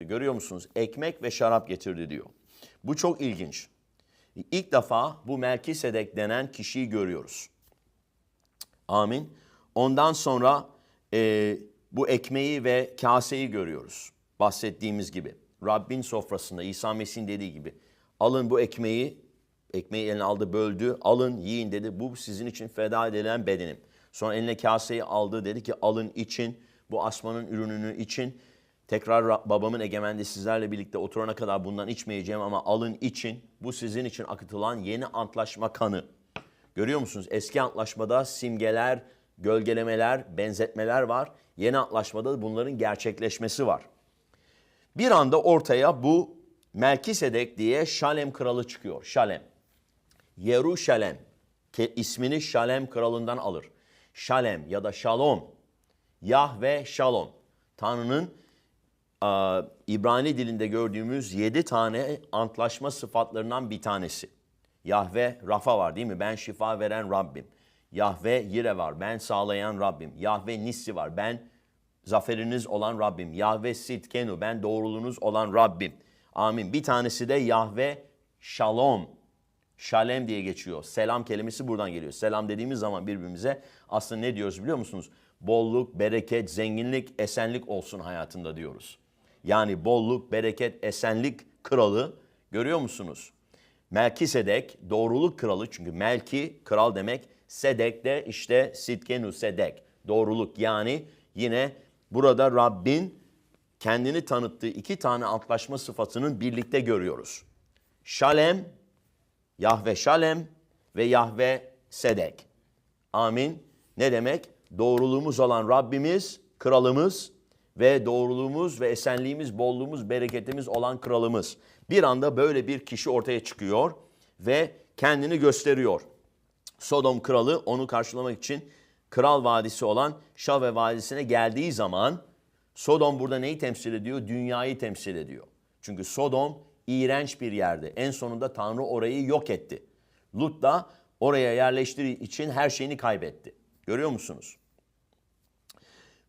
Görüyor musunuz? Ekmek ve şarap getirdi diyor. Bu çok ilginç. İlk defa bu Melkisedek denen kişiyi görüyoruz. Amin. Ondan sonra e, bu ekmeği ve kaseyi görüyoruz. Bahsettiğimiz gibi. Rabbin sofrasında İsa Mesih'in dediği gibi. Alın bu ekmeği, ekmeği eline aldı böldü, alın yiyin dedi. Bu sizin için feda edilen bedenim. Sonra eline kaseyi aldı dedi ki alın için, bu asmanın ürününü için. Tekrar Ra- babamın egemenliği sizlerle birlikte oturana kadar bundan içmeyeceğim ama alın için. Bu sizin için akıtılan yeni antlaşma kanı. Görüyor musunuz? Eski antlaşmada simgeler, gölgelemeler, benzetmeler var. Yeni antlaşmada da bunların gerçekleşmesi var. Bir anda ortaya bu Melkisedek diye Şalem kralı çıkıyor. Şalem. Yeruşalem ki ismini Şalem kralından alır. Şalem ya da Şalom. Yahve Şalom. Tanrı'nın İbrani dilinde gördüğümüz yedi tane antlaşma sıfatlarından bir tanesi. Yahve Rafa var değil mi? Ben şifa veren Rabbim. Yahve Yire var. Ben sağlayan Rabbim. Yahve Nissi var. Ben zaferiniz olan Rabbim. Yahve Sitkenu. Ben doğruluğunuz olan Rabbim. Amin. Bir tanesi de Yahve Shalom. Şalem diye geçiyor. Selam kelimesi buradan geliyor. Selam dediğimiz zaman birbirimize aslında ne diyoruz biliyor musunuz? Bolluk, bereket, zenginlik, esenlik olsun hayatında diyoruz. Yani bolluk, bereket, esenlik kralı görüyor musunuz? Melkisedek doğruluk kralı çünkü Melki kral demek. Sedek de işte Sitkenu Sedek doğruluk yani yine burada Rabbin kendini tanıttığı iki tane antlaşma sıfatının birlikte görüyoruz. Şalem Yahve Şalem ve Yahve Sedek. Amin. Ne demek? Doğruluğumuz olan Rabbimiz, kralımız ve doğruluğumuz ve esenliğimiz, bolluğumuz, bereketimiz olan kralımız. Bir anda böyle bir kişi ortaya çıkıyor ve kendini gösteriyor. Sodom kralı onu karşılamak için Kral Vadisi olan Şave Vadisi'ne geldiği zaman Sodom burada neyi temsil ediyor? Dünyayı temsil ediyor. Çünkü Sodom iğrenç bir yerde. En sonunda Tanrı orayı yok etti. Lut da oraya yerleştiği için her şeyini kaybetti. Görüyor musunuz?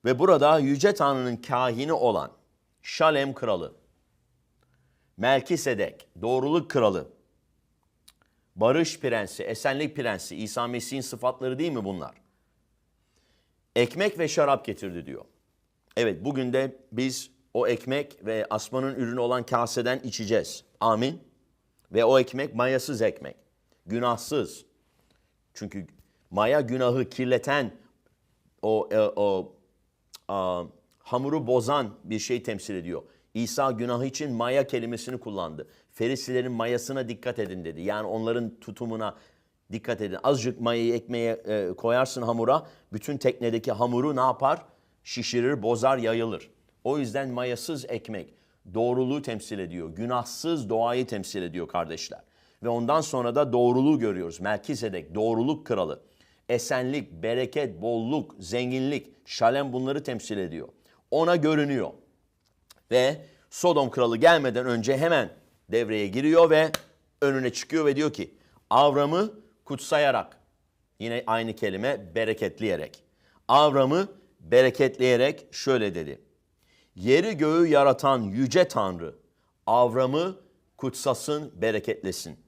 Ve burada Yüce Tanrı'nın kahini olan Şalem kralı, Melkisedek, doğruluk kralı, barış prensi, esenlik prensi, İsa Mesih'in sıfatları değil mi bunlar? Ekmek ve şarap getirdi diyor. Evet bugün de biz o ekmek ve asmanın ürünü olan kaseden içeceğiz. Amin. Ve o ekmek mayasız ekmek. Günahsız. Çünkü maya günahı kirleten o, e, o hamuru bozan bir şey temsil ediyor. İsa günahı için maya kelimesini kullandı. Ferisilerin mayasına dikkat edin dedi. Yani onların tutumuna dikkat edin. Azıcık mayayı ekmeğe e, koyarsın hamura. Bütün teknedeki hamuru ne yapar? Şişirir, bozar, yayılır. O yüzden mayasız ekmek doğruluğu temsil ediyor. Günahsız doğayı temsil ediyor kardeşler. Ve ondan sonra da doğruluğu görüyoruz. Melkisedek, doğruluk kralı. Esenlik, bereket, bolluk, zenginlik, şalem bunları temsil ediyor. Ona görünüyor. Ve Sodom kralı gelmeden önce hemen devreye giriyor ve önüne çıkıyor ve diyor ki Avram'ı kutsayarak yine aynı kelime bereketleyerek. Avram'ı bereketleyerek şöyle dedi. Yeri göğü yaratan yüce Tanrı Avram'ı kutsasın, bereketlesin.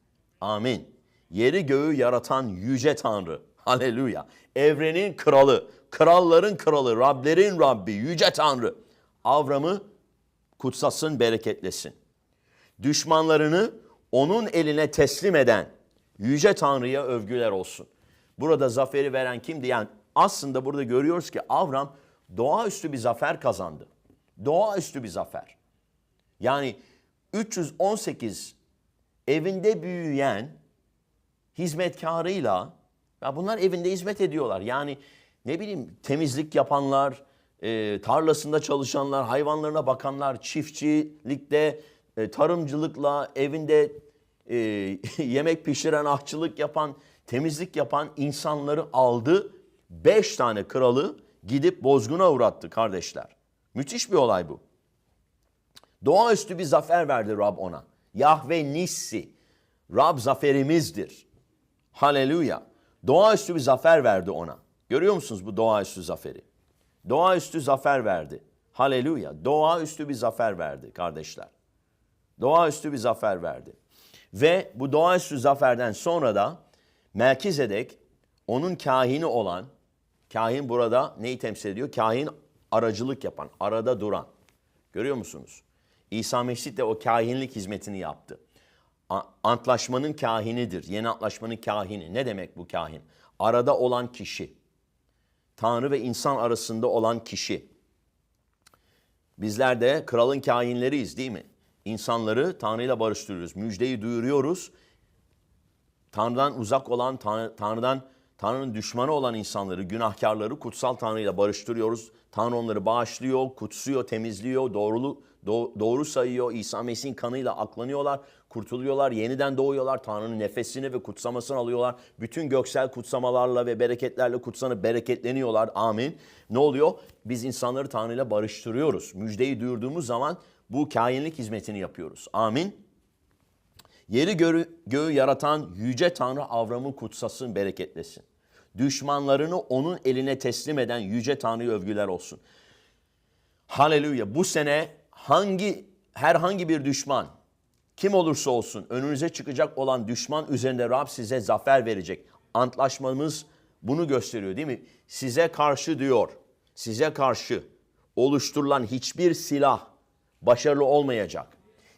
Amin. Yeri göğü yaratan yüce Tanrı. Haleluya. Evrenin kralı, kralların kralı, Rablerin Rabbi, yüce Tanrı. Avram'ı kutsasın, bereketlesin. Düşmanlarını onun eline teslim eden yüce Tanrı'ya övgüler olsun. Burada zaferi veren kimdi? Yani aslında burada görüyoruz ki Avram doğaüstü bir zafer kazandı. Doğaüstü bir zafer. Yani 318 evinde büyüyen hizmetkarıyla ya bunlar evinde hizmet ediyorlar. Yani ne bileyim temizlik yapanlar, e, tarlasında çalışanlar, hayvanlarına bakanlar, çiftçilikte, e, tarımcılıkla, evinde e, yemek pişiren, ahçılık yapan, temizlik yapan insanları aldı. Beş tane kralı gidip bozguna uğrattı kardeşler. Müthiş bir olay bu. Doğaüstü bir zafer verdi Rab ona. Yahve Nissi. Rab zaferimizdir. Haleluya. Doğaüstü bir zafer verdi ona. Görüyor musunuz bu doğaüstü zaferi? Doğaüstü zafer verdi. Haleluya. Doğaüstü bir zafer verdi kardeşler. Doğaüstü bir zafer verdi. Ve bu doğaüstü zaferden sonra da Melkizedek onun kahini olan, kahin burada neyi temsil ediyor? Kahin aracılık yapan, arada duran. Görüyor musunuz? İsa Mesih de o kahinlik hizmetini yaptı. Antlaşmanın kahinidir. Yeni antlaşmanın kahini. Ne demek bu kahin? Arada olan kişi. Tanrı ve insan arasında olan kişi. Bizler de kralın kahinleriyiz değil mi? İnsanları Tanrı ile barıştırıyoruz. Müjdeyi duyuruyoruz. Tanrı'dan uzak olan, Tanrı, Tanrı'dan Tanrı'nın düşmanı olan insanları, günahkarları kutsal Tanrı ile barıştırıyoruz. Tanrı onları bağışlıyor, kutsuyor, temizliyor, doğrulu, do- doğru sayıyor. İsa Mesih'in kanıyla aklanıyorlar, kurtuluyorlar, yeniden doğuyorlar. Tanrı'nın nefesini ve kutsamasını alıyorlar. Bütün göksel kutsamalarla ve bereketlerle kutsanıp bereketleniyorlar. Amin. Ne oluyor? Biz insanları Tanrı ile barıştırıyoruz. Müjdeyi duyurduğumuz zaman bu kainlik hizmetini yapıyoruz. Amin. Yeri göğü, göğü yaratan yüce Tanrı Avram'ı kutsasın, bereketlesin. Düşmanlarını onun eline teslim eden yüce Tanrı'ya övgüler olsun. Haleluya. Bu sene hangi herhangi bir düşman kim olursa olsun önünüze çıkacak olan düşman üzerinde Rab size zafer verecek. Antlaşmamız bunu gösteriyor değil mi? Size karşı diyor. Size karşı oluşturulan hiçbir silah başarılı olmayacak.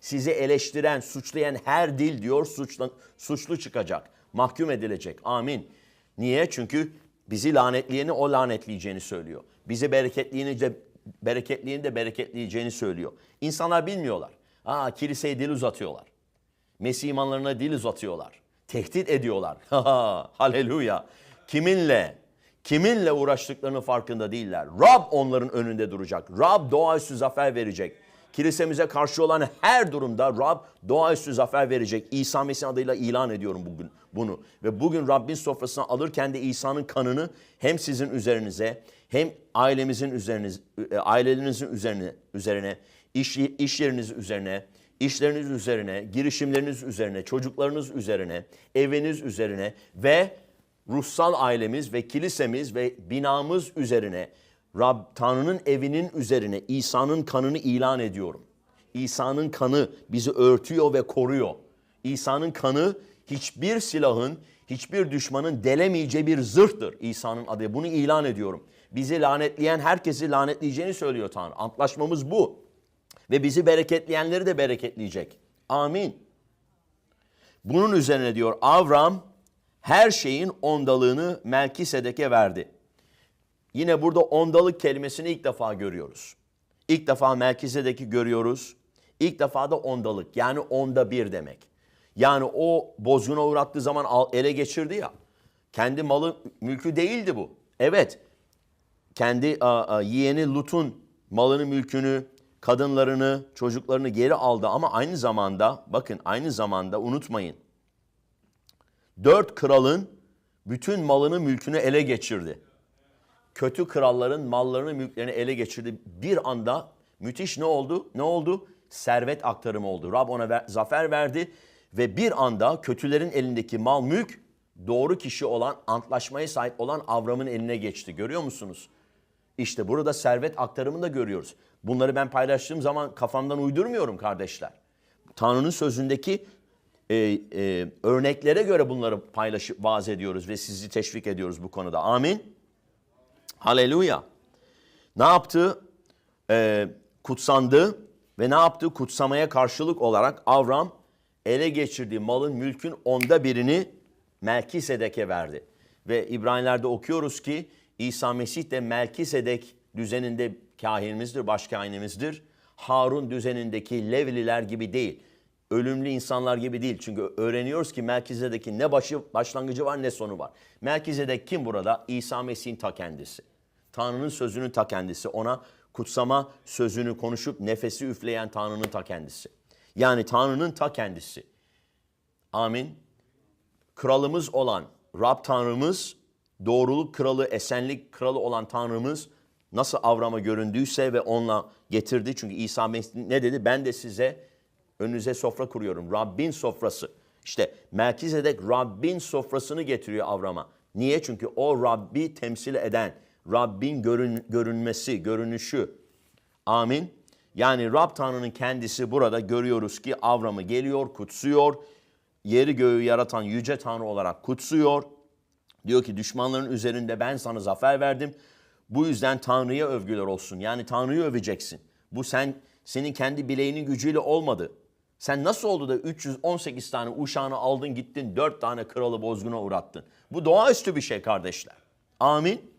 Sizi eleştiren, suçlayan her dil diyor suçlu, suçlu çıkacak. Mahkum edilecek. Amin. Niye? Çünkü bizi lanetleyeni o lanetleyeceğini söylüyor. Bizi bereketleyeni de bereketleyeni de bereketleyeceğini söylüyor. İnsanlar bilmiyorlar. Aa kiliseye dil uzatıyorlar. Mesih imanlarına dil uzatıyorlar. Tehdit ediyorlar. Haleluya. Kiminle? Kiminle uğraştıklarının farkında değiller. Rab onların önünde duracak. Rab doğaüstü zafer verecek. Kilisemize karşı olan her durumda Rab doğaüstü zafer verecek. İsa Mesih adıyla ilan ediyorum bugün bunu. Ve bugün Rabbin sofrasına alırken de İsa'nın kanını hem sizin üzerinize hem ailemizin üzeriniz, e, ailelerinizin üzerine, üzerine iş, iş yeriniz üzerine, işleriniz üzerine, girişimleriniz üzerine, çocuklarınız üzerine, eviniz üzerine ve ruhsal ailemiz ve kilisemiz ve binamız üzerine Rab Tanrı'nın evinin üzerine İsa'nın kanını ilan ediyorum. İsa'nın kanı bizi örtüyor ve koruyor. İsa'nın kanı hiçbir silahın, hiçbir düşmanın delemeyeceği bir zırhtır İsa'nın adı. Bunu ilan ediyorum. Bizi lanetleyen herkesi lanetleyeceğini söylüyor Tanrı. Antlaşmamız bu. Ve bizi bereketleyenleri de bereketleyecek. Amin. Bunun üzerine diyor Avram her şeyin ondalığını Melkisedek'e verdi. Yine burada ondalık kelimesini ilk defa görüyoruz. İlk defa Melkisedek'i görüyoruz. İlk defa da ondalık yani onda bir demek. Yani o bozguna uğrattığı zaman ele geçirdi ya. Kendi malı mülkü değildi bu. Evet kendi a, a, yeğeni Lut'un malını, mülkünü, kadınlarını, çocuklarını geri aldı ama aynı zamanda bakın aynı zamanda unutmayın. Dört kralın bütün malını, mülkünü ele geçirdi. Kötü kralların mallarını, mülklerini ele geçirdi. Bir anda müthiş ne oldu? Ne oldu? Servet aktarımı oldu. Rab ona ver- zafer verdi ve bir anda kötülerin elindeki mal, mülk doğru kişi olan, antlaşmaya sahip olan Avram'ın eline geçti. Görüyor musunuz? İşte burada servet aktarımını da görüyoruz. Bunları ben paylaştığım zaman kafamdan uydurmuyorum kardeşler. Tanrı'nın sözündeki e, e, örneklere göre bunları paylaşıp vaaz ediyoruz ve sizi teşvik ediyoruz bu konuda. Amin. Haleluya. Ne yaptı? Ee, kutsandı ve ne yaptı? Kutsamaya karşılık olarak Avram ele geçirdiği malın mülkün onda birini Melkisedek'e verdi. Ve İbraniler'de okuyoruz ki İsa Mesih de Melkisedek düzeninde kahinimizdir, başkahinimizdir. Harun düzenindeki Levliler gibi değil. Ölümlü insanlar gibi değil. Çünkü öğreniyoruz ki Melkisedek'in ne başı başlangıcı var ne sonu var. Melkizedek kim burada? İsa Mesih'in ta kendisi. Tanrı'nın sözünün ta kendisi. Ona kutsama sözünü konuşup nefesi üfleyen Tanrı'nın ta kendisi. Yani Tanrı'nın ta kendisi. Amin. Kralımız olan Rab Tanrımız, doğruluk kralı, esenlik kralı olan Tanrımız nasıl Avram'a göründüyse ve onunla getirdi. Çünkü İsa Mesih ne dedi? Ben de size önünüze sofra kuruyorum. Rabbin sofrası. İşte Melkizedek Rabbin sofrasını getiriyor Avram'a. Niye? Çünkü o Rabbi temsil eden, Rabbin görün, görünmesi, görünüşü. Amin. Yani Rab Tanrı'nın kendisi burada görüyoruz ki Avram'ı geliyor, kutsuyor. Yeri göğü yaratan yüce Tanrı olarak kutsuyor. Diyor ki düşmanların üzerinde ben sana zafer verdim. Bu yüzden Tanrı'ya övgüler olsun. Yani Tanrı'yı öveceksin. Bu sen senin kendi bileğinin gücüyle olmadı. Sen nasıl oldu da 318 tane uşağını aldın gittin 4 tane kralı bozguna uğrattın. Bu doğaüstü bir şey kardeşler. Amin.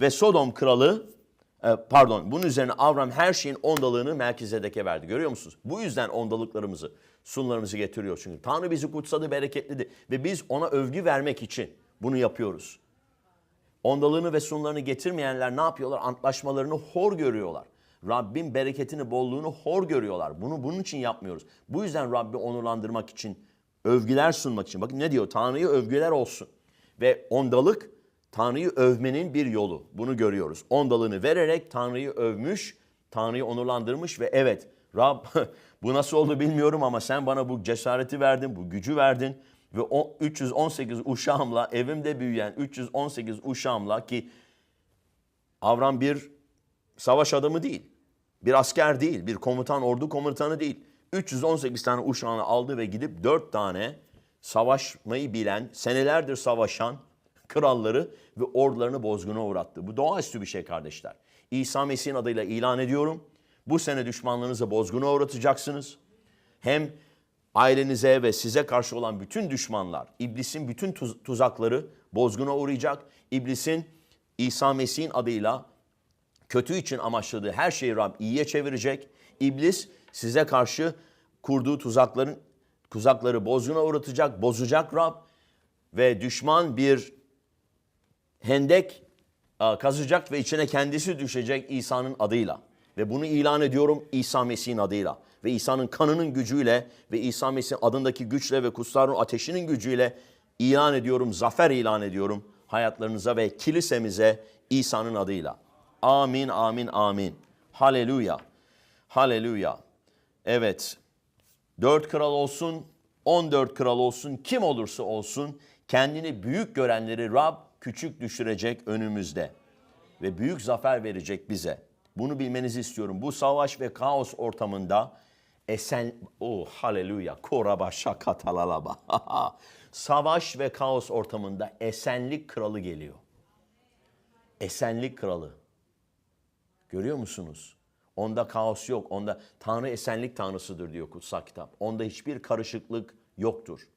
Ve Sodom kralı e, pardon bunun üzerine Avram her şeyin ondalığını Melkizedek'e verdi. Görüyor musunuz? Bu yüzden ondalıklarımızı, sunlarımızı getiriyor. Çünkü Tanrı bizi kutsadı, bereketledi ve biz ona övgü vermek için bunu yapıyoruz. Ondalığını ve sunlarını getirmeyenler ne yapıyorlar? Antlaşmalarını hor görüyorlar. Rabbin bereketini, bolluğunu hor görüyorlar. Bunu bunun için yapmıyoruz. Bu yüzden Rabbi onurlandırmak için, övgüler sunmak için. Bakın ne diyor? Tanrı'ya övgüler olsun. Ve ondalık Tanrı'yı övmenin bir yolu. Bunu görüyoruz. Ondalığını vererek Tanrı'yı övmüş, Tanrı'yı onurlandırmış ve evet Rab bu nasıl oldu bilmiyorum ama sen bana bu cesareti verdin, bu gücü verdin ve o 318 uşağımla evimde büyüyen 318 uşağımla ki Avram bir savaş adamı değil. Bir asker değil, bir komutan, ordu komutanı değil. 318 tane uşağını aldı ve gidip 4 tane savaşmayı bilen, senelerdir savaşan kralları ve ordularını bozguna uğrattı. Bu doğaüstü bir şey kardeşler. İsa Mesih'in adıyla ilan ediyorum. Bu sene düşmanlarınızı bozguna uğratacaksınız. Hem ailenize ve size karşı olan bütün düşmanlar, iblisin bütün tuz- tuzakları bozguna uğrayacak. İblisin İsa Mesih'in adıyla kötü için amaçladığı her şeyi Rab iyiye çevirecek. İblis size karşı kurduğu tuzakların tuzakları bozguna uğratacak, bozacak Rab ve düşman bir hendek e, kazacak ve içine kendisi düşecek İsa'nın adıyla. Ve bunu ilan ediyorum İsa Mesih'in adıyla. Ve İsa'nın kanının gücüyle ve İsa Mesih'in adındaki güçle ve kutsarın ateşinin gücüyle ilan ediyorum, zafer ilan ediyorum hayatlarınıza ve kilisemize İsa'nın adıyla. Amin, amin, amin. Haleluya. Haleluya. Evet. Dört kral olsun, on dört kral olsun, kim olursa olsun kendini büyük görenleri Rab küçük düşürecek önümüzde. Ve büyük zafer verecek bize. Bunu bilmenizi istiyorum. Bu savaş ve kaos ortamında esen... Oh haleluya. Koraba şakatalalaba. savaş ve kaos ortamında esenlik kralı geliyor. Esenlik kralı. Görüyor musunuz? Onda kaos yok. Onda Tanrı esenlik tanrısıdır diyor kutsal kitap. Onda hiçbir karışıklık yoktur.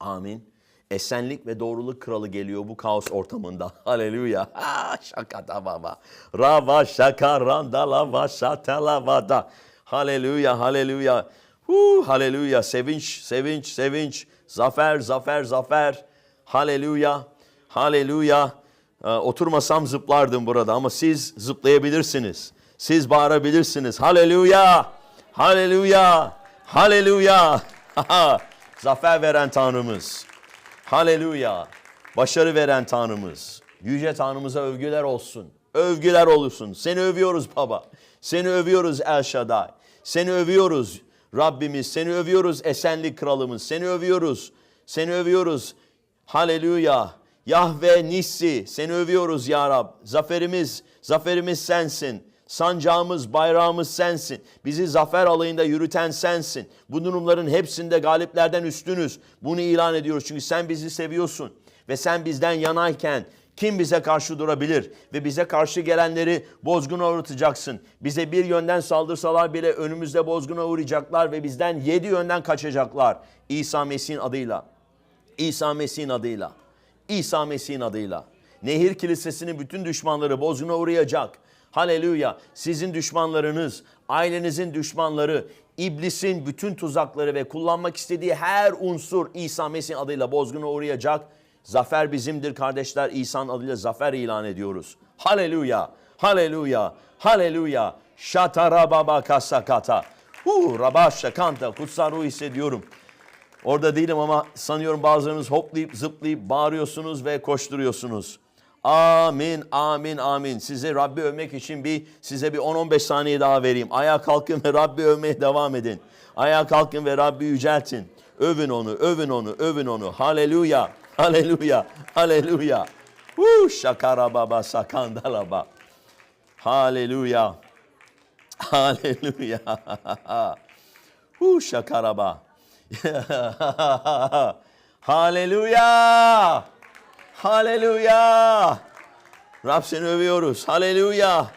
Amin. Esenlik ve doğruluk kralı geliyor bu kaos ortamında. Haleluya. Ha, şakata baba. Rava şaka randala vaşatalavada. Haleluya, haleluya. Hu, haleluya. Sevinç, sevinç, sevinç. Zafer, zafer, zafer. Haleluya, haleluya. Ee, oturmasam zıplardım burada ama siz zıplayabilirsiniz. Siz bağırabilirsiniz. Haleluya, haleluya, haleluya. Zafer veren Tanrımız. Haleluya. Başarı veren Tanrımız. Yüce Tanrımıza övgüler olsun. Övgüler olsun. Seni övüyoruz baba. Seni övüyoruz El Shaddai. Seni övüyoruz Rabbimiz. Seni övüyoruz Esenlik Kralımız. Seni övüyoruz. Seni övüyoruz. Haleluya. Yahve Nissi. Seni övüyoruz ya Rab. Zaferimiz, zaferimiz sensin. Sancağımız, bayrağımız sensin. Bizi zafer alayında yürüten sensin. Bu durumların hepsinde galiplerden üstünüz. Bunu ilan ediyoruz çünkü sen bizi seviyorsun. Ve sen bizden yanayken kim bize karşı durabilir? Ve bize karşı gelenleri bozguna uğratacaksın. Bize bir yönden saldırsalar bile önümüzde bozguna uğrayacaklar ve bizden yedi yönden kaçacaklar. İsa Mesih'in adıyla. İsa Mesih'in adıyla. İsa Mesih'in adıyla. Nehir Kilisesi'nin bütün düşmanları bozguna uğrayacak. Haleluya. Sizin düşmanlarınız, ailenizin düşmanları, iblisin bütün tuzakları ve kullanmak istediği her unsur İsa Mesih'in adıyla bozguna uğrayacak. Zafer bizimdir kardeşler. İsa'nın adıyla zafer ilan ediyoruz. Haleluya. Haleluya. Haleluya. Şatarababa kasakata. Hu rabaşa kanta kutsal ruh hissediyorum. Orada değilim ama sanıyorum bazılarınız hoplayıp zıplayıp bağırıyorsunuz ve koşturuyorsunuz. Amin, amin, amin. Size Rabbi övmek için bir size bir 10-15 saniye daha vereyim. Ayağa kalkın ve Rabbi övmeye devam edin. Ayağa kalkın ve Rabbi yüceltin. Övün onu, övün onu, övün onu. Haleluya, haleluya, haleluya. Huu, şakara baba sakandalaba. Haleluya. Haleluya. Hu şakaraba. Haleluya. Haleluya. Rab seni övüyoruz. Haleluya.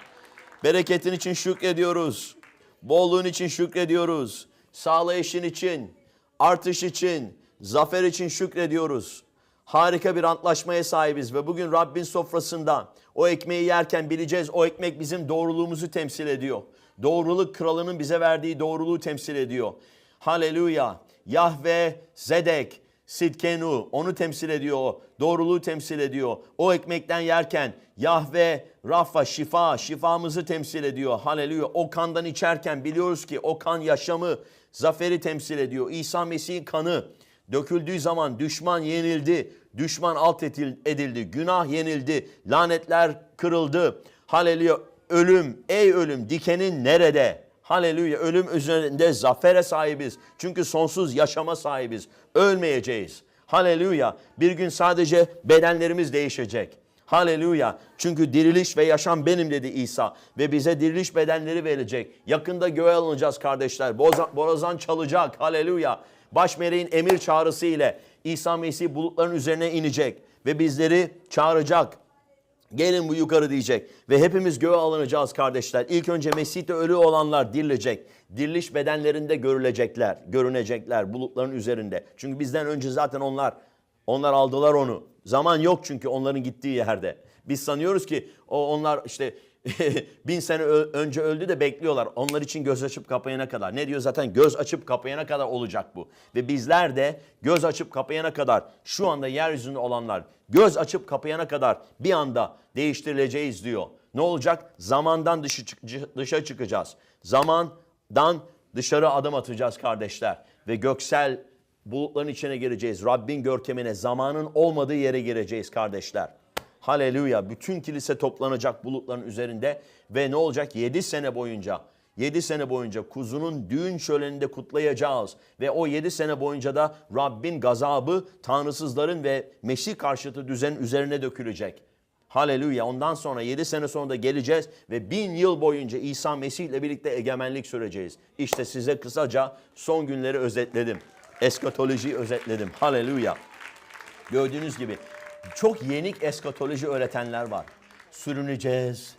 Bereketin için şükrediyoruz. Bolluğun için şükrediyoruz. Sağlayışın için, artış için, zafer için şükrediyoruz. Harika bir antlaşmaya sahibiz ve bugün Rabbin sofrasında o ekmeği yerken bileceğiz o ekmek bizim doğruluğumuzu temsil ediyor. Doğruluk kralının bize verdiği doğruluğu temsil ediyor. Haleluya. Yahve Zedek, Sidkenu onu temsil ediyor. o. Doğruluğu temsil ediyor. O ekmekten yerken Yahve Rafa şifa, şifamızı temsil ediyor. Haleluya. O kandan içerken biliyoruz ki o kan yaşamı, zaferi temsil ediyor. İsa Mesih'in kanı döküldüğü zaman düşman yenildi. Düşman alt edildi. Günah yenildi. Lanetler kırıldı. Haleluya. Ölüm, ey ölüm dikenin nerede? Haleluya. Ölüm üzerinde zafere sahibiz. Çünkü sonsuz yaşama sahibiz. Ölmeyeceğiz. Haleluya. Bir gün sadece bedenlerimiz değişecek. Haleluya. Çünkü diriliş ve yaşam benim dedi İsa. Ve bize diriliş bedenleri verecek. Yakında göğe alınacağız kardeşler. Boza- Borazan çalacak. Haleluya. Baş meleğin emir çağrısı ile İsa Mesih bulutların üzerine inecek. Ve bizleri çağıracak. Gelin bu yukarı diyecek. Ve hepimiz göğe alınacağız kardeşler. İlk önce Mesih'te ölü olanlar dirilecek. Diriliş bedenlerinde görülecekler. Görünecekler bulutların üzerinde. Çünkü bizden önce zaten onlar onlar aldılar onu. Zaman yok çünkü onların gittiği yerde. Biz sanıyoruz ki o onlar işte bin sene önce öldü de bekliyorlar. Onlar için göz açıp kapayana kadar. Ne diyor zaten göz açıp kapayana kadar olacak bu. Ve bizler de göz açıp kapayana kadar şu anda yeryüzünde olanlar göz açıp kapayana kadar bir anda değiştirileceğiz diyor. Ne olacak? Zamandan dışı, dışa çıkacağız. Zamandan dışarı adım atacağız kardeşler. Ve göksel bulutların içine gireceğiz. Rabbin görkemine zamanın olmadığı yere gireceğiz kardeşler. Haleluya. Bütün kilise toplanacak bulutların üzerinde ve ne olacak? 7 sene boyunca 7 sene boyunca kuzunun düğün şöleninde kutlayacağız. Ve o 7 sene boyunca da Rabbin gazabı tanrısızların ve Mesih karşıtı düzenin üzerine dökülecek. Haleluya. Ondan sonra 7 sene sonra da geleceğiz ve bin yıl boyunca İsa Mesih ile birlikte egemenlik süreceğiz. İşte size kısaca son günleri özetledim. Eskatolojiyi özetledim. Haleluya. Gördüğünüz gibi çok yenik eskatoloji öğretenler var. Sürüneceğiz.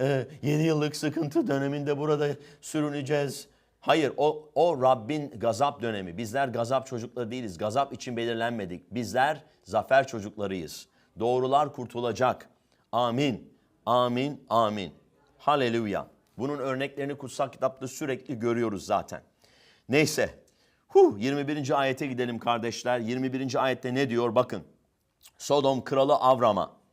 Ee, 7 yıllık sıkıntı döneminde burada sürüneceğiz. Hayır o, o Rabbin gazap dönemi. Bizler gazap çocukları değiliz. Gazap için belirlenmedik. Bizler zafer çocuklarıyız. Doğrular kurtulacak. Amin. Amin. Amin. Haleluya. Bunun örneklerini kutsal kitapta sürekli görüyoruz zaten. Neyse. Huh, 21. ayete gidelim kardeşler. 21. ayette ne diyor? Bakın. Sodom kralı Avram'a